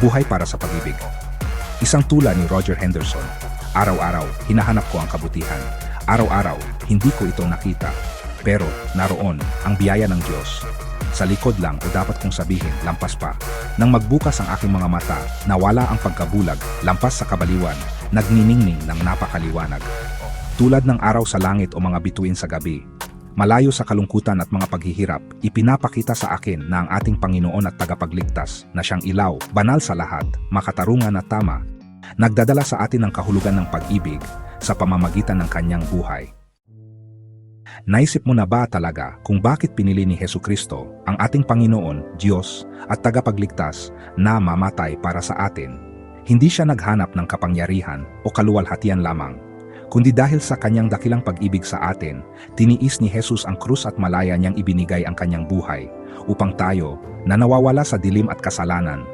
Buhay para sa pag-ibig. Isang tula ni Roger Henderson. Araw-araw, hinahanap ko ang kabutihan. Araw-araw, hindi ko ito nakita. Pero, naroon, ang biyaya ng Diyos. Sa likod lang o dapat kong sabihin, lampas pa. Nang magbukas ang aking mga mata, nawala ang pagkabulag, lampas sa kabaliwan, nagniningning ng napakaliwanag. Tulad ng araw sa langit o mga bituin sa gabi, malayo sa kalungkutan at mga paghihirap, ipinapakita sa akin na ang ating Panginoon at tagapagligtas na siyang ilaw, banal sa lahat, makatarungan at tama, nagdadala sa atin ng kahulugan ng pag-ibig sa pamamagitan ng kanyang buhay. Naisip mo na ba talaga kung bakit pinili ni Heso Kristo, ang ating Panginoon, Diyos, at tagapagligtas na mamatay para sa atin? Hindi siya naghanap ng kapangyarihan o kaluwalhatian lamang, kundi dahil sa kanyang dakilang pag-ibig sa atin, tiniis ni Jesus ang krus at malaya niyang ibinigay ang kanyang buhay upang tayo, na nawawala sa dilim at kasalanan,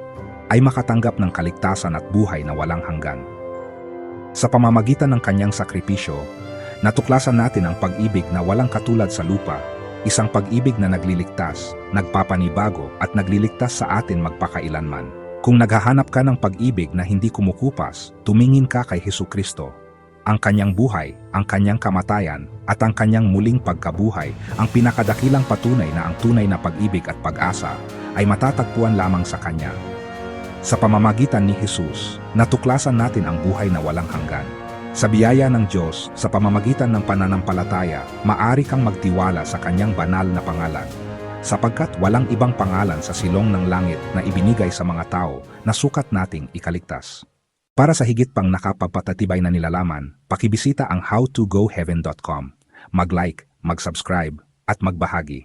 ay makatanggap ng kaligtasan at buhay na walang hanggan. Sa pamamagitan ng kanyang sakripisyo, natuklasan natin ang pag-ibig na walang katulad sa lupa, isang pag-ibig na nagliligtas, nagpapanibago at nagliligtas sa atin magpakailanman. Kung naghahanap ka ng pag-ibig na hindi kumukupas, tumingin ka kay Heso Kristo. Ang kanyang buhay, ang kanyang kamatayan, at ang kanyang muling pagkabuhay, ang pinakadakilang patunay na ang tunay na pag-ibig at pag-asa ay matatagpuan lamang sa kanya. Sa pamamagitan ni Jesus, natuklasan natin ang buhay na walang hanggan. Sa biyaya ng Diyos, sa pamamagitan ng pananampalataya, maari kang magtiwala sa kanyang banal na pangalan. Sapagkat walang ibang pangalan sa silong ng langit na ibinigay sa mga tao na sukat nating ikaligtas. Para sa higit pang nakapagpatatibay na nilalaman, pakibisita ang howtogoheaven.com. Mag-like, mag-subscribe, at magbahagi.